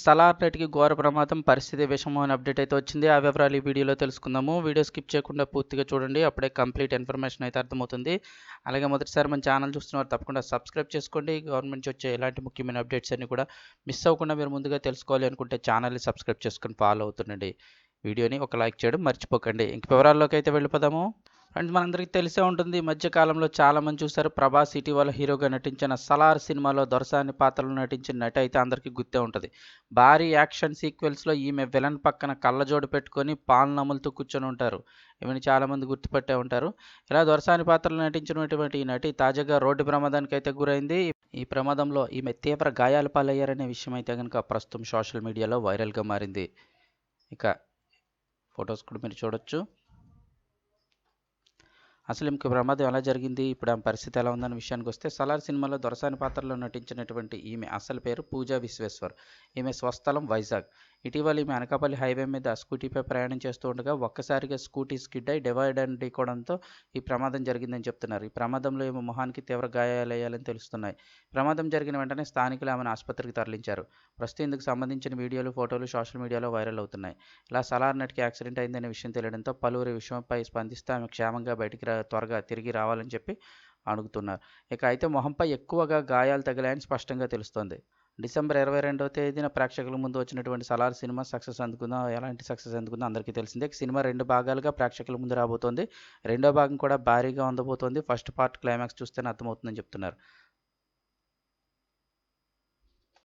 సలార్ నటికి ఘోర ప్రమాదం పరిస్థితి విషమం అని అప్డేట్ అయితే వచ్చింది. ఆ వివరాలు ఈ వీడియోలో తెలుసుకుందాము. వీడియో స్కిప్ చేయకుండా పూర్తిగా చూడండి. అప్పుడే కంప్లీట్ ఇన్ఫర్మేషన్ అయితే అర్థమవుతుంది. అలాగే మొదటిసారి మన ఛానల్ చూస్తున్నారు తప్పకుండా సబ్స్క్రైబ్ చేసుకోండి. గవర్నమెంట్ వచ్చే ఎలాంటి ముఖ్యమైన అప్డేట్స్ అన్ని కూడా మిస్ అవ్వకుండా మీరు ముందుగా తెలుసుకోవాలి అనుకుంటే ఛానల్ని సబ్స్క్రైబ్ చేసుకొని ఫాలో అవుతుండండి. వీడియోని ఒక లైక్ చేయడం మర్చిపోకండి. ఇంక వివరాల్లోకి అయితే వెళ్ళిపోదాము. ఫ్రెండ్స్ మనందరికీ తెలిసే ఉంటుంది ఈ మధ్యకాలంలో చాలామంది చాలా మంది చూస్తారు ప్రభాస్ ఇటీవల హీరోగా నటించిన సలార్ సినిమాలో దొరసాని పాత్రలో నటించిన నటి అయితే అందరికీ గుర్తే ఉంటుంది. భారీ యాక్షన్ సీక్వెల్స్లో ఈమె విలన్ పక్కన కళ్ళజోడు పెట్టుకొని పాలన అమలుతూ కూర్చొని ఉంటారు. ఈమెను చాలామంది గుర్తుపట్టే ఉంటారు. ఇలా దొరసాని పాత్రలో నటించినటువంటి ఈ నటి తాజాగా రోడ్డు ప్రమాదానికి అయితే గురైంది. ఈ ప్రమాదంలో ఈమె తీవ్ర గాయాల పాలయ్యారనే విషయం అయితే కనుక ప్రస్తుతం సోషల్ మీడియాలో వైరల్గా మారింది. ఇక ఫొటోస్ కూడా మీరు చూడొచ్చు. అసలు ఇంక ప్రమాదం ఎలా జరిగింది? ఇప్పుడు ఆమె పరిస్థితి ఎలా ఉందన్న విషయానికి వస్తే సలార్ సినిమాలో దొరసాని పాత్రలో నటించినటువంటి ఈమె అసలు పేరు పూజా విశ్వేశ్వర్. ఈమె స్వస్థలం వైజాగ్. ఇటీవల ఈమె అనకాపల్లి హైవే మీద స్కూటీపై ప్రయాణం చేస్తూ ఉండగా ఒక్కసారిగా స్కూటీ స్కిడ్ అయి డివైడ్ అండ్ ఢీకోవడంతో ఈ ప్రమాదం జరిగిందని చెప్తున్నారు. ఈ ప్రమాదంలో ఈమె మొహానికి తీవ్ర గాయాలయ్యాలని తెలుస్తున్నాయి. ప్రమాదం జరిగిన వెంటనే స్థానికులు ఆమెను ఆసుపత్రికి తరలించారు. ప్రస్తుతం ఇందుకు సంబంధించిన వీడియోలు ఫోటోలు సోషల్ మీడియాలో వైరల్ అవుతున్నాయి. ఇలా సలార్ నటికి యాక్సిడెంట్ అయిందనే విషయం తెలియడంతో పలువురు విషయంపై స్పందిస్తూ ఆమె క్షేమంగా బయటికి రా త్వరగా తిరిగి రావాలని చెప్పి అడుగుతున్నారు. ఇక అయితే మొహంపై ఎక్కువగా గాయాలు తగిలాయని స్పష్టంగా తెలుస్తోంది. డిసెంబర్ ఇరవై రెండవ తేదీన ప్రేక్షకుల ముందు వచ్చినటువంటి సలార్ సినిమా సక్సెస్ అందుకుందో ఎలాంటి సక్సెస్ అందుకుందో అందరికీ తెలిసిందే. సినిమా రెండు భాగాలుగా ప్రేక్షకుల ముందు రాబోతోంది. రెండో భాగం కూడా భారీగా అందబోతోంది ఫస్ట్ పార్ట్ క్లైమాక్స్ చూస్తేనే అర్థమవుతుందని చెప్తున్నారు.